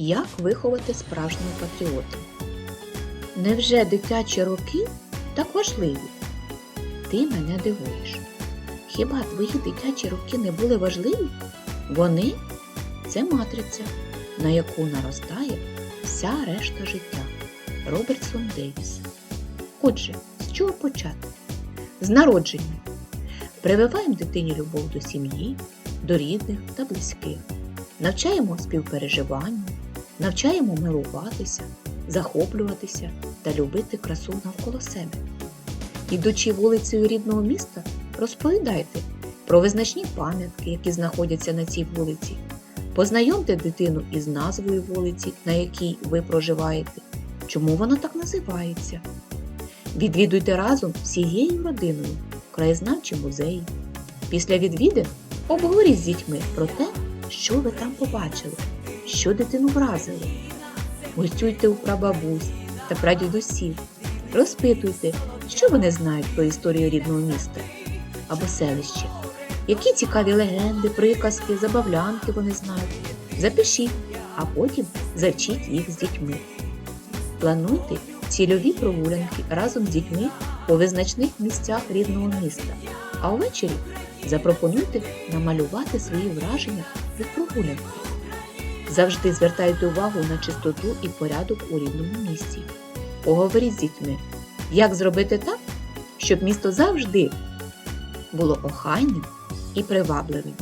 Як виховати справжнього патріота? Невже дитячі роки так важливі? Ти мене дивуєш. Хіба твої дитячі роки не були важливі? Вони це матриця, на яку наростає вся решта життя. Робертсон Дейвіс. Отже, з чого почати? З народження. Прививаємо дитині любов до сім'ї, до рідних та близьких. Навчаємо співпереживанню, навчаємо милуватися, захоплюватися та любити красу навколо себе. Ідучи вулицею рідного міста, розповідайте про визначні пам'ятки, які знаходяться на цій вулиці. Познайомте дитину із назвою вулиці, на якій ви проживаєте, чому вона так називається. Відвідуйте разом всією родиною краєзнавчі музеї. Після відвідин обговоріть з дітьми про те, що ви там побачили, що дитину вразило. Гостюйте у прабабусь та прадідусів, розпитуйте, що вони знають про історію рідного міста або селища, які цікаві легенди, приказки, забавлянки вони знають. Запишіть, а потім завчіть їх з дітьми. Плануйте цільові прогулянки разом з дітьми у визначних місцях рідного міста, а увечері запропонуйте намалювати свої враження від прогулянки. Завжди звертайте увагу на чистоту і порядок у рідному місті. Поговоріть з дітьми, як зробити так, щоб місто завжди було охайним і привабливим.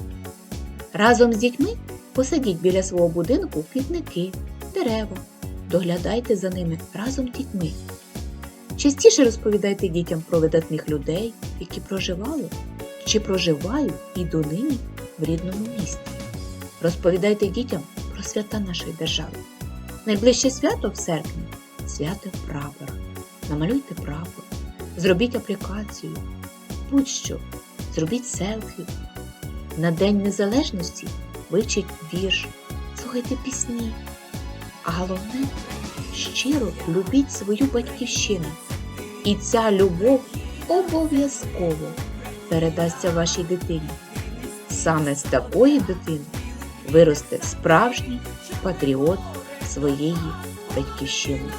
Разом з дітьми посадіть біля свого будинку квітники, дерева, доглядайте за ними разом з дітьми. Частіше розповідайте дітям про видатних людей, які проживали чи проживають і донині в рідному місті. Розповідайте дітям про свята нашої держави. Найближче свято в серпні свято прапора. Намалюйте прапор, зробіть аплікацію, будь-що, зробіть селфі. На День Незалежності вивчіть вірш, слухайте пісні. А головне, щиро любіть свою батьківщину. І ця любов обов'язково передасться вашій дитині. Саме з такої дитини виросте справжній патріот своєї батьківщини.